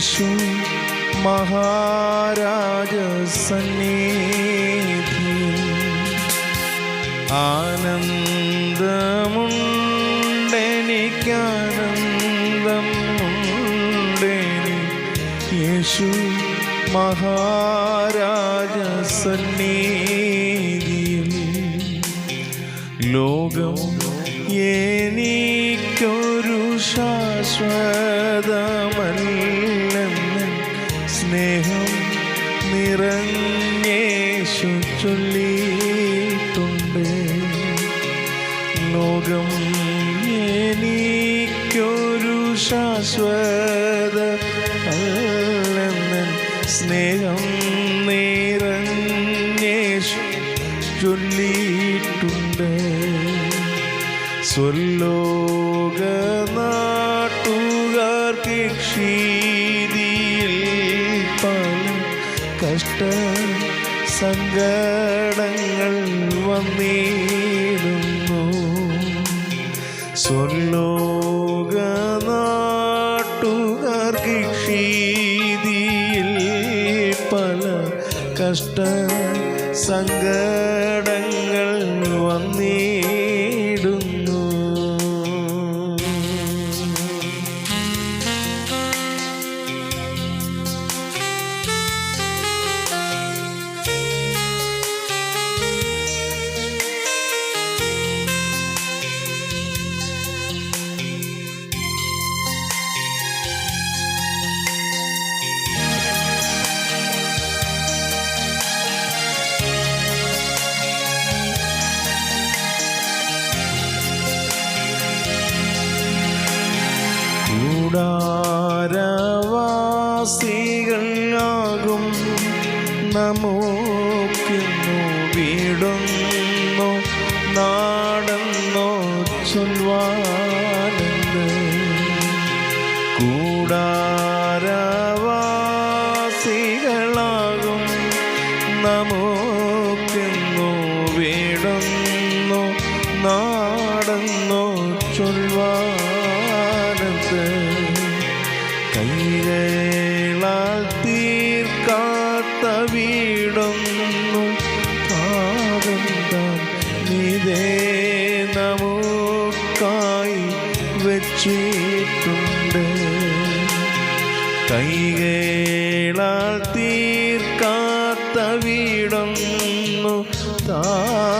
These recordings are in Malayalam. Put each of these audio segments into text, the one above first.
യേശു മഹാരാജ സന്നിധി. ആനന്ദമുണ്ടെനിക്കാനന്ദമുണ്ടെനി. യേശു മഹാരാജ സന്നിധി ലോകം എനിക്കൊരു ശാശ്വതമല്ലെന്ന് സ്നേഹം നിറഞ്ഞേശു ചൊല്ലിയിട്ടുണ്ട്. ലോകം എനിക്കൊരു ശാശ്വത അല്ലെന്ന് സ്നേഹം നിറഞ്ഞേശു ചൊല്ലിയിട്ടുണ്ട്. സ്വല്ലോക നാട്ടുകാർക്ക് കഷ്ട സങ്കടങ്ങൾ വന്നിടുന്നു. സ്വർലോക നാട്ടുകാർക്ക് ക്ഷീതിയിൽ പല കഷ്ട സങ്കടങ്ങൾ നമുക്കിന്നു വീടുന്നു. നാടെന്നോ ചൊൽവാനെന്ന്. കൂടാരവാസികളാകും. നമുക്കിന്നു വീടൊന്നു. പാവം താൻ നിതേ നമുക്കായി വച്ചിട്ടുണ്ട്. കൈകളാൽ തീർക്കാത്ത വീടൊന്നു താതൻ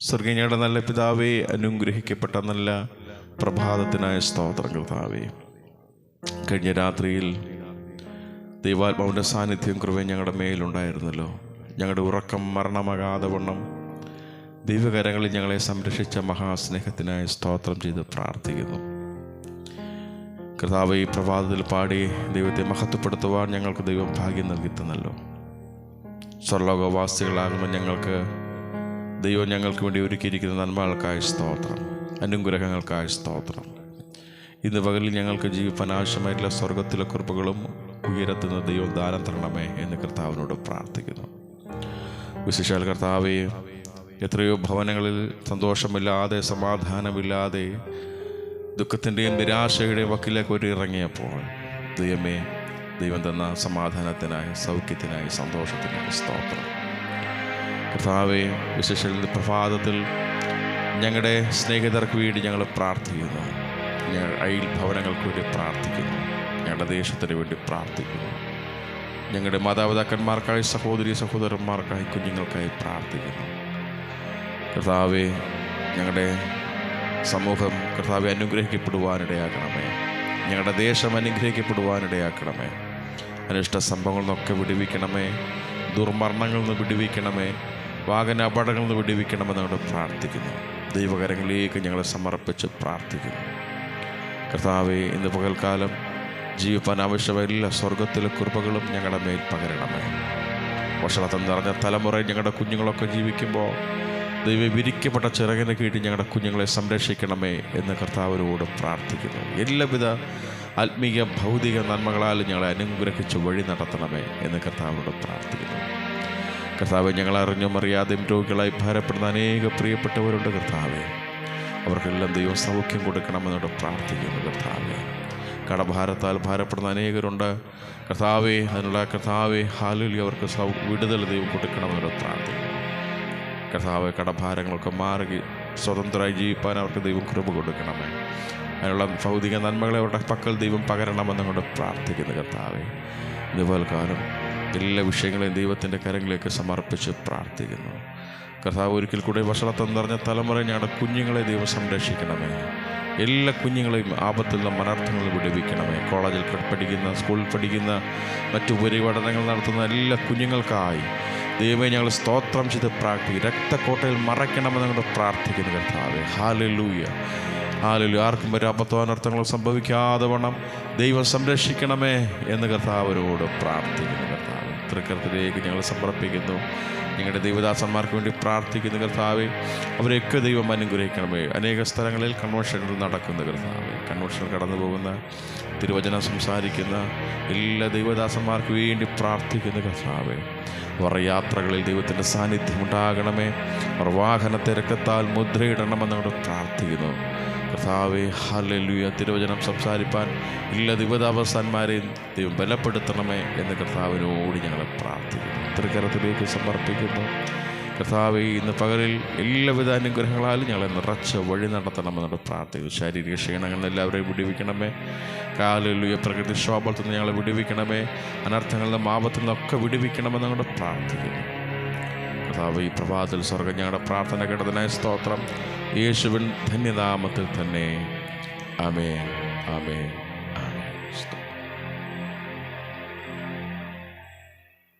സ്വർഗീയയുടെ നല്ല പിതാവേ അനുഗ്രഹിക്കപ്പെട്ട നല്ല പ്രഭാതത്തിനായ സ്തോത്രകർത്താവേ കഴിഞ്ഞ രാത്രിയിൽ ദൈവാത്മാവിന്റെ സാന്നിധ്യം കൃപയും ഞങ്ങളുടെ മേലുണ്ടായിരുന്നല്ലോ. ഞങ്ങളുടെ ഉറക്കം മരണമാകാതെ വണ്ണം ദൈവകരങ്ങളിൽ ഞങ്ങളെ സംരക്ഷിച്ച മഹാസ്നേഹത്തിനായി സ്തോത്രം ചെയ്ത് പ്രാർത്ഥിക്കുന്നു. കർത്താവ് ഈ പ്രഭാതത്തിൽ പാടി ദൈവത്തെ മഹത്വപ്പെടുത്തുവാൻ ഞങ്ങൾക്ക് ദൈവം ഭാഗ്യം നൽകി തന്നല്ലോ സ്വർലോകവാസികളാകുമ്പോൾ ഞങ്ങൾക്ക് ദൈവം ഞങ്ങൾക്ക് വേണ്ടി ഒരുക്കിയിരിക്കുന്ന നന്മകൾക്കായ സ്തോത്രം. അനുഗ്രഹങ്ങൾക്കായ സ്തോത്രം. ഇന്ന് പകലിൽ ഞങ്ങൾക്ക് ജീവിപ്പാൻ ആവശ്യമായിട്ടുള്ള സ്വർഗത്തിലെ കുറിപ്പുകളും ഉയരത്തുന്ന ദൈവം ദാനം തരണമേ എന്ന് കർത്താവിനോട് പ്രാർത്ഥിക്കുന്നു. വിശേഷാൽ കർത്താവെ എത്രയോ ഭവനങ്ങളിൽ സന്തോഷമില്ലാതെ സമാധാനമില്ലാതെ ദുഃഖത്തിന്റെയും നിരാശയുടെയും വക്കിലേക്ക് ഒരു ഇറങ്ങിയപ്പോൾ ദൈവമേ ദൈവം തന്ന സമാധാനത്തിനായി സൗഖ്യത്തിനായി സന്തോഷത്തിനായി സ്തോത്രം. കർത്താവെ വിശേഷ പ്രഭാതത്തിൽ ഞങ്ങളുടെ സ്നേഹിതർക്ക് വേണ്ടി ഞങ്ങൾ പ്രാർത്ഥിക്കുന്നു. ഞങ്ങൾ അയൽ ഭവനങ്ങൾക്ക് വേണ്ടി പ്രാർത്ഥിക്കുന്നു. ഞങ്ങളുടെ ദേശത്തിന് വേണ്ടി പ്രാർത്ഥിക്കുന്നു. ഞങ്ങളുടെ മാതാപിതാക്കന്മാർക്കായി സഹോദരി സഹോദരന്മാർക്കായി കുഞ്ഞുങ്ങൾക്കായി പ്രാർത്ഥിക്കുന്നു. കർത്താവെ ഞങ്ങളുടെ സമൂഹം കർത്താവെ അനുഗ്രഹിക്കപ്പെടുവാനിടയാക്കണമേ ഞങ്ങളുടെ ദേശം അനുഗ്രഹിക്കപ്പെടുവാനിടയാക്കണമേ അനിഷ്ട സംഭവങ്ങളിൽ നിന്നൊക്കെ വിടുവിക്കണമേ. ദുർമരണങ്ങളിൽ നിന്ന് വിടുവിക്കണമേ. വാഹന അപകടങ്ങളിൽ നിന്ന് വിടിവിക്കണമെന്ന് ഞങ്ങൾ പ്രാർത്ഥിക്കുന്നു. ദൈവകരങ്ങളിലേക്ക് ഞങ്ങളെ സമർപ്പിച്ച് പ്രാർത്ഥിക്കുന്നു. കർത്താവെ ഇന്ന് പകൽക്കാലം ജീവിപ്പാൻ ആവശ്യമായ സ്വർഗത്തിലെ കുറിപ്പുകളും ഞങ്ങളുടെ മേൽ പകരണമേ. ഭക്ഷണത്തിൽ നിറഞ്ഞ തലമുറ ഞങ്ങളുടെ കുഞ്ഞുങ്ങളൊക്കെ ജീവിക്കുമ്പോൾ ദൈവ വിരിക്കപ്പെട്ട ചിറകിന് കീഴിൽ ഞങ്ങളുടെ കുഞ്ഞുങ്ങളെ സംരക്ഷിക്കണമേ എന്ന് കർത്താവിനോട് പ്രാർത്ഥിക്കുന്നു. എല്ലാവിധ ആത്മീയ ഭൗതിക നന്മകളാൽ ഞങ്ങളെ അനുഗ്രഹിച്ച് വഴി നടത്തണമേ എന്ന് കർത്താവിനോട് പ്രാർത്ഥിക്കുന്നു. കർത്താവ് ഞങ്ങൾ അറിഞ്ഞും അറിയാതെയും രോഗികളായി ഭാരപ്പെടുന്ന അനേക പ്രിയപ്പെട്ടവരുണ്ട് കർത്താവെ. അവർക്കെല്ലാം ദൈവം സൗഖ്യം കൊടുക്കണമെന്നോട് പ്രാർത്ഥിക്കുന്നു കർത്താവെ. കടഭാരത്താൽ ഭാരപ്പെടുന്ന അനേകരുണ്ട്. കർത്താവെ അതിനുള്ള കർത്താവെ ഹാലിൽ അവർക്ക് സൗ വിടുതൽ ദൈവം കൊടുക്കണമെന്നോട് പ്രാർത്ഥിക്കുന്നു. കർത്താവ് കടഭാരങ്ങളൊക്കെ മാറി സ്വതന്ത്രമായി ജീവിപ്പാൻ അവർക്ക് ദൈവം കൃപ കൊടുക്കണമേ. അതിനുള്ള ഭൗതിക നന്മകളെ അവരുടെ പക്കൽ ദൈവം പകരണമെന്ന് കൊണ്ട് പ്രാർത്ഥിക്കുന്നു കർത്താവെ. ഇതുപോലെ കാലം എല്ലാ വിഷയങ്ങളെയും ദൈവത്തിന്റെ കരങ്ങളിലേക്ക് സമർപ്പിച്ച് പ്രാർത്ഥിക്കുന്നു. കർത്താവ് ഒരിക്കൽ കൂടെ വഷളത്വം നിറഞ്ഞ തലമുറ ഞങ്ങളുടെ കുഞ്ഞുങ്ങളെ ദൈവം സംരക്ഷിക്കണമേ. എല്ലാ കുഞ്ഞുങ്ങളെയും ആപത്തിൽ നിന്നും അനർത്ഥങ്ങളിൽ വിടുവിക്കണമേ. കോളേജിൽ പഠിക്കുന്ന സ്കൂളിൽ പഠിക്കുന്ന മറ്റു ഉപരിപഠനങ്ങൾ നടത്തുന്ന എല്ലാ കുഞ്ഞുങ്ങൾക്കായി ദൈവമേ ഞങ്ങൾ സ്തോത്രം ചെയ്ത് പ്രാർത്ഥിക്കും രക്തക്കോട്ടയിൽ മറയ്ക്കണമെന്ന് ഞങ്ങൾ പ്രാർത്ഥിക്കുന്നു കർത്താവെ. ഹാലലൂയ ഹാലലു ആർക്കും ഒരു അബദ്ധവാനർത്ഥങ്ങൾ സംഭവിക്കാതെ വണ്ണം ദൈവം സംരക്ഷിക്കണമേ എന്ന് കർത്താവരോട് പ്രാർത്ഥിക്കുന്നു. തൃക്കരത്തിലേക്ക് ഞങ്ങൾ സമർപ്പിക്കുന്നു. നിങ്ങളുടെ ദൈവദാസന്മാർക്ക് വേണ്ടി പ്രാർത്ഥിക്കുന്ന കർത്താവെ. അവരെയൊക്കെ ദൈവം അനുഗ്രഹിക്കണമേ. അനേക സ്ഥലങ്ങളിൽ കൺവെൻഷനുകൾ നടക്കുന്ന കർത്താവെ. കൺവെൻഷനിൽ കടന്നു പോകുന്ന തിരുവചനം സംസാരിക്കുന്ന എല്ലാ ദൈവദാസന്മാർക്ക് വേണ്ടി പ്രാർത്ഥിക്കുന്ന കർത്താവെ. അവർ യാത്രകളിൽ ദൈവത്തിന്റെ സാന്നിധ്യം ഉണ്ടാകണമേ. അവർ വാഹനത്തെ രക്തത്താൽ അവിടെ പ്രാർത്ഥിക്കുന്നു. കർത്താവെ ഹല്ലേലൂയ. തിരുവചനം സംസാരിപ്പാൻ എല്ലാ ദിവതാവസാന്മാരെയും ദൈവം ബലപ്പെടുത്തണമേ എന്ന് കർത്താവിനോട് ഞങ്ങൾ പ്രാർത്ഥിക്കുന്നു. തൃക്കരത്തിലേക്ക് സമർപ്പിക്കുന്നു. കർത്താവെ ഇന്ന് പകലിൽ എല്ലാവിധ അനുഗ്രഹങ്ങളാലും ഞങ്ങളെ നിറച്ച് വഴി നടത്തണമെന്നുള്ള പ്രാർത്ഥിക്കുന്നു. ശാരീരിക ക്ഷീണങ്ങൾ എല്ലാവരെയും വിടിവിക്കണമേ. കാലിലുയ പ്രകൃതി ശോഭത്തിൽ നിന്ന് ഞങ്ങളെ വിടിവിക്കണമേ. അനർത്ഥങ്ങളുടെ മാപത്തിൽ നിന്നൊക്കെ വിടുവിക്കണമെന്നോട് പ്രാർത്ഥിക്കുന്നു. കർത്താവ് ഈ പ്രഭാതത്തിൽ സ്വർഗം ഞങ്ങളുടെ പ്രാർത്ഥന കേട്ടതിനായി സ്തോത്രം. യേശുവിൻ ധന്യനാമത്തിൽ തന്നെ. അമേ സ്തോത്രം